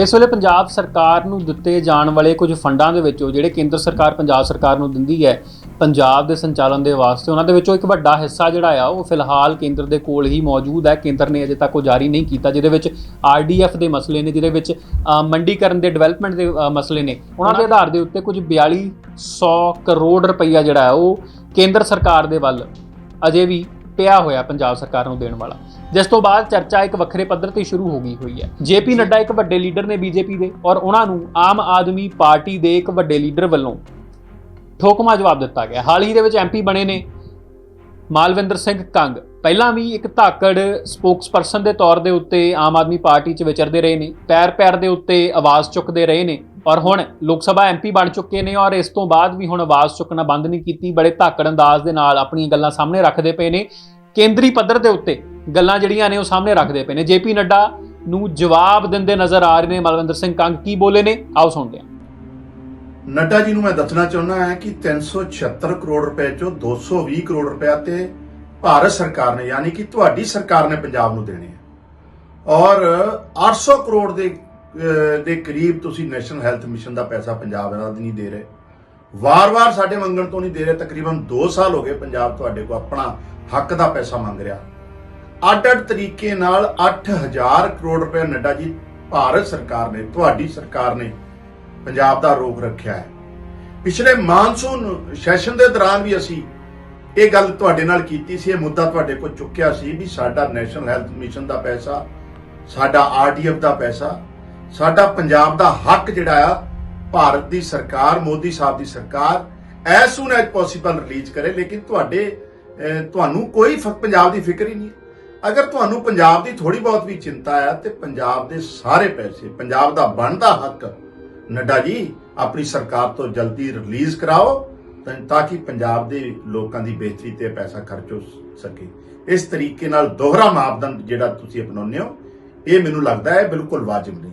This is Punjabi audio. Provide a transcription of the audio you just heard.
ਇਸ ਵੇਲੇ ਪੰਜਾਬ ਸਰਕਾਰ ਨੂੰ ਦਿੱਤੇ ਜਾਣ ਵਾਲੇ ਕੁਝ ਫੰਡਾਂ ਦੇ ਵਿੱਚੋਂ ਜਿਹੜੇ ਕੇਂਦਰ ਸਰਕਾਰ, ਪੰਜਾਬ ਸਰਕਾਰ ਨੂੰ ਦਿੰਦੀ ਹੈ, ਪੰਜਾਬ ਦੇ ਸੰਚਾਲਨ ਦੇ ਵਾਸਤੇ, ਉਹਨਾਂ ਦੇ ਵਿੱਚੋਂ ਇੱਕ ਵੱਡਾ ਹਿੱਸਾ ਜਿਹੜਾ ਆ, ਉਹ ਫਿਲਹਾਲ ਕੇਂਦਰ ਦੇ ਕੋਲ ਹੀ ਮੌਜੂਦ ਹੈ। ਕੇਂਦਰ ਨੇ ਅਜੇ ਤੱਕ ਉਹ ਜਾਰੀ ਨਹੀਂ ਕੀਤਾ, ਜਿਹਦੇ ਵਿੱਚ ਆਰਡੀਐਫ ਦੇ ਮਸਲੇ ਨੇ, ਜਿਹਦੇ ਵਿੱਚ ਮੰਡੀਕਰਨ ਦੇ, ਡਿਵੈਲਪਮੈਂਟ ਦੇ ਮਸਲੇ ਨੇ, ਉਹਨਾਂ ਦੇ ਆਧਾਰ ਦੇ ਉੱਤੇ ਕੁਝ 4200 ਕਰੋੜ ਰੁਪਈਆ ਜਿਹੜਾ ਹੈ, ਉਹ ਕੇਂਦਰ ਸਰਕਾਰ ਦੇ ਵੱਲ ਅਜੇ ਵੀ ਪਿਆ ਹੋਇਆ ਪੰਜਾਬ ਸਰਕਾਰ ਨੂੰ ਦੇਣ ਵਾਲਾ। ਜਿਸ ਤੋਂ ਬਾਅਦ ਚਰਚਾ ਇੱਕ ਵੱਖਰੇ ਪੱਧਰ ਤੇ ਸ਼ੁਰੂ ਹੋ ਗਈ ਹੋਈ ਹੈ। ਜੇਪੀ ਨੱਡਾ ਇੱਕ ਵੱਡੇ ਲੀਡਰ ਨੇ ਬੀਜੇਪੀ ਦੇ ਔਰ ਉਹਨਾਂ ਨੂੰ ਆਮ ਆਦਮੀ ਪਾਰਟੀ ਦੇ ਇੱਕ ਵੱਡੇ ਲੀਡਰ ਵੱਲੋਂ ਠੋਕਮਾ ਜਵਾਬ ਦਿੱਤਾ ਗਿਆ। ਹਾਲ ਹੀ ਦੇ ਵਿੱਚ ਐਮਪੀ ਬਣੇ ਨੇ ਮਾਲਵਿੰਦਰ ਸਿੰਘ ਕੰਗ। ਪਹਿਲਾਂ ਵੀ ਇੱਕ ਧਾਕੜ ਸਪੋਕਸਪਰਸਨ ਦੇ ਤੌਰ ਦੇ ਉੱਤੇ ਆਮ ਆਦਮੀ ਪਾਰਟੀ 'ਚ ਵਿਚਰਦੇ ਰਹੇ ਨੇ। ਪੈਰ ਪੈਰ ਦੇ ਉੱਤੇ ਆਵਾਜ਼ ਚੁੱਕਦੇ ਰਹੇ ਨੇ। ਔਰ ਹੁਣ ਲੋਕ ਸਭਾ ਐਮਪੀ ਬਣ ਚੁੱਕੇ ਨੇ ਔਰ ਇਸ ਤੋਂ ਬਾਅਦ ਵੀ ਹੁਣ ਆਵਾਜ਼ ਚੁੱਕਣਾ ਬੰਦ ਨਹੀਂ ਕੀਤੀ, ਬੜੇ ਧਾਕੜ ਅੰਦਾਜ਼ ਦੇ ਨਾਲ ਆਪਣੀਆਂ ਗੱਲਾਂ ਸਾਹਮਣੇ ਰੱਖਦੇ ਪਏ ਨੇ। ਕੇਂਦਰੀ ਪੱਧਰ ਦੇ ਉੱਤੇ ਗੱਲਾਂ ਜਿਹੜੀਆਂ ਨੇ ਉਹ ਸਾਹਮਣੇ ਰੱਖਦੇ ਪਏ ਨੇ। ਜੇਪੀ ਨੱਡਾ ਨੂੰ ਜਵਾਬ ਦਿੰਦੇ ਨਜ਼ਰ ਆ ਰਹੇ ਨੇ, ਮਲਵਿੰਦਰ ਸਿੰਘ ਕੰਗ ਕੀ ਬੋਲੇ ਨੇ? ਆਓ ਸੁਣਦੇ ਹਾਂ। ਨੱਡਾ ਜੀ ਨੂੰ ਮੈਂ ਦੱਸਣਾ ਚਾਹੁੰਦਾ ਹਾਂ ਕਿ 376 ਕਰੋੜ ਰੁਪਏ ਚੋਂ 220 ਕਰੋੜ ਰੁਪਏ ਤੇ ਭਾਰਤ ਸਰਕਾਰ ਨੇ, ਯਾਨੀ ਕਿ ਤੁਹਾਡੀ ਸਰਕਾਰ ਨੇ ਪੰਜਾਬ ਨੂੰ ਦੇਣੇ ਆ। ਔਰ 800 ਕਰੋੜ ਦੇ ਦੇ ਕਰੀਬ ਤੁਸੀਂ ਨੈਸ਼ਨਲ ਹੈਲਥ ਮਿਸ਼ਨ ਦਾ ਪੈਸਾ ਪੰਜਾਬ ਨਾਲ ਨਹੀਂ ਦੇ ਰਹੇ। ਵਾਰ-ਵਾਰ ਸਾਡੇ ਮੰਗਣ ਤੋਂ ਨਹੀਂ ਦੇ ਰਹੇ, ਤਕਰੀਬਨ 2 ਸਾਲ ਹੋ ਗਏ ਪੰਜਾਬ ਤੁਹਾਡੇ ਕੋਲ ਆਪਣਾ ਹੱਕ ਦਾ ਪੈਸਾ ਮੰਗ ਰਿਹਾ। ਅੱਡ-ਅੱਡ ਤਰੀਕੇ ਨਾਲ 8000 ਕਰੋੜ ਰੁਪਏ ਨੱਡਾ ਜੀ ਭਾਰਤ ਸਰਕਾਰ ਨੇ, ਤੁਹਾਡੀ ਸਰਕਾਰ ਨੇ ਪੰਜਾਬ ਦਾ ਰੋਕ ਰੱਖਿਆ ਹੈ। ਪਿਛਲੇ ਮਾਨਸੂਨ ਸੈਸ਼ਨ ਦੇ ਦੌਰਾਨ ਵੀ ਅਸੀਂ ਇਹ ਗੱਲ ਤੁਹਾਡੇ ਨਾਲ ਕੀਤੀ ਸੀ, ਇਹ ਮੁੱਦਾ ਤੁਹਾਡੇ ਕੋਲ ਚੁੱਕਿਆ ਸੀ ਵੀ ਸਾਡਾ ਨੈਸ਼ਨਲ ਹੈਲਥ ਮਿਸ਼ਨ ਦਾ ਪੈਸਾ, ਸਾਡਾ ਆਰਡੀਐਫ ਦਾ ਪੈਸਾ ਸਾਡਾ ਪੰਜਾਬ ਦਾ ਹੱਕ ਜਿਹੜਾ ਆ, ਭਾਰਤ ਦੀ ਸਰਕਾਰ, ਮੋਦੀ ਸਾਹਿਬ ਦੀ ਸਰਕਾਰ as soon as possible release ਕਰੇ, ਲੇਕਿਨ ਤੁਹਾਡੇ ਤੁਹਾਨੂੰ ਕੋਈ ਫ- ਪੰਜਾਬ ਦੀ ਫਿਕਰ ਹੀ ਨਹੀਂ ਅਗਰ ਤੁਹਾਨੂੰ ਪੰਜਾਬ ਦੀ ਥੋੜੀ ਬਹੁਤ ਵੀ ਚਿੰਤਾ ਆ, ਤੇ ਪੰਜਾਬ ਦੇ ਸਾਰੇ ਪੈਸੇ, ਪੰਜਾਬ ਦਾ ਬਣਦਾ ਹੱਕ, ਨੱਡਾ ਜੀ, ਆਪਣੀ ਸਰਕਾਰ ਤੋਂ ਜਲਦੀ ਰਿਲੀਜ਼ ਕਰਾਓ, ਤਾਂ ਕਿ ਪੰਜਾਬ ਦੇ ਲੋਕਾਂ ਦੀ ਬਿਹਤਰੀ ਤੇ ਪੈਸਾ ਖਰਚ ਹੋ ਸਕੇ। ਇਸ ਤਰੀਕੇ ਨਾਲ ਦੋਹਰਾ ਮਾਪਦੰਡ ਜਿਹੜਾ ਤੁਸੀਂ ਅਪਣਾਉਂਦੇ ਹੋ, ਇਹ ਮੈਨੂੰ ਲੱਗਦਾ ਹੈ ਬਿਲਕੁਲ ਵਾਜਬ ਨਹੀਂ